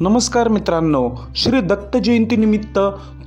नमस्कार मित्रांनो श्री दत्त जयंतीनिमित्त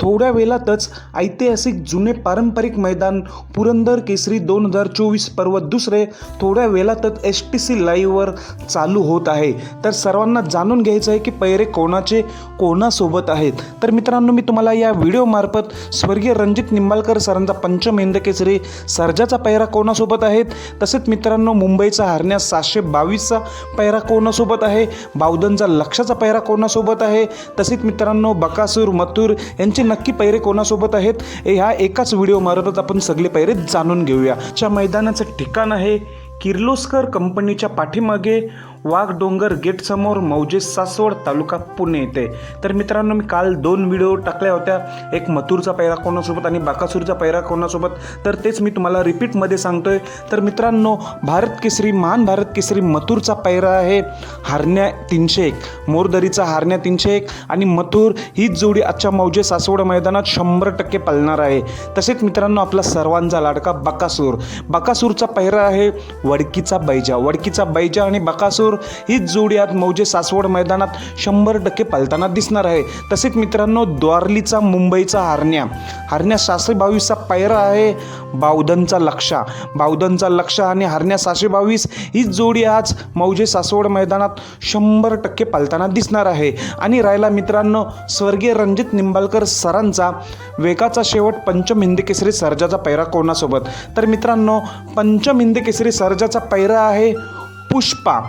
थोड्या वेळातच ऐतिहासिक जुने पारंपरिक मैदान पुरंदर केसरी दोन हजार चोवीस पर्व दुसरे थोड्या वेळातच एस टी सी लाईव्हवर चालू होत आहे. तर सर्वांना जाणून घ्यायचं आहे की पैरे कोणाचे कोणासोबत आहेत. तर मित्रांनो मी तुम्हाला या व्हिडिओमार्फत स्वर्गीय रणजित निंबाळकर सरांचा पंचम हिंद केसरी सर्जाचा पैरा कोणासोबत आहेत? तसेच मित्रांनो मुंबईचा हरण्या सातशे बावीसचा पैरा कोणासोबत आहे? बावधनचा लक्षाचा पैरा कोणासोबत आहे? तसेच मित्रांनो बकासूर मथुर यांचे नक्की पैरे कोणासोबत आहेत? ह्या एकाच व्हिडिओ मार्फत आपण सगळे पैरे जाणून घेऊया. च्या मैदानाचं ठिकाण आहे किर्लोस्कर कंपनीच्या पाठीमागे वाघ डोंगर मौजे सासवड तालुका पुणे येते. तर मित्रांनो मी काल दोन व्हिडिओ टाकल्या होत्या. एक मथुरचा पैरा कोणासोबत आणि बाकासूरचा पैरा कोणासोबत. तर तेच मी तुम्हाला रिपीटमध्ये सांगतोय. तर मित्रांनो भारत केसरी महान भारत केसरी मथुरचा पैरा आहे हारण्या तीनशे एक. मोरदरीचा हारण्या तीनशे एक. आणि मथुर हीच जोडी आजच्या मौजे सासवड मैदानात शंभर टक्के पालणार आहे. तसेच मित्रांनो आपला सर्वांचा लाडका बकासूर. बकासूरचा पैरा आहे वडकीचा बैजा. वडकीचा बैजा आणि बकासूर हीच जोडी आज मौजे सासवड मैदानात शंभर टक्के पालताना दिसणार आहे. तसेच मित्रांनो द्वारलीचा मुंबईचा हारण्या. हारण्या सहाशे बावीसचा पायरा आहे बावधनचा लक्षा. बावधनचा लक्षा आणि हारण्या सासे बावीस हीच जोडी आज मौजे सासवड मैदानात शंभर टक्के पालताना दिसणार आहे. आणि राहिला मित्रांनो स्वर्गीय रणजित निंबाळकर सरांचा वेगाचा शेवट पंचम हिंदी केसरी सर्जाचा पैरा कोणासोबत? तर मित्रांनो पंचम हिंदी केसरी सर्जाचा पैरा आहे पुष्पा.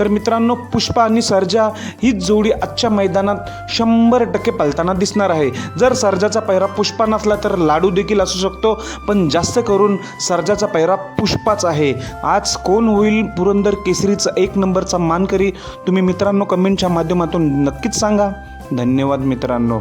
तर मित्रांनो पुष्पा आणि सर्जा ही जोडी आजच्या मैदानात शंभर टक्के पलताना दिसणार आहे. जर सर्जाचा पैरा पुष्पा नसला तर लाडू देखील असू शकतो पण जास्त करून सर्जाचा पैरा पुष्पाच आहे. आज कोण होईल पुरंदर केसरीचा एक नंबरचा मानकरी तुम्ही मित्रांनो कमेंटच्या माध्यमातून नक्कीच सांगा. धन्यवाद मित्रांनो.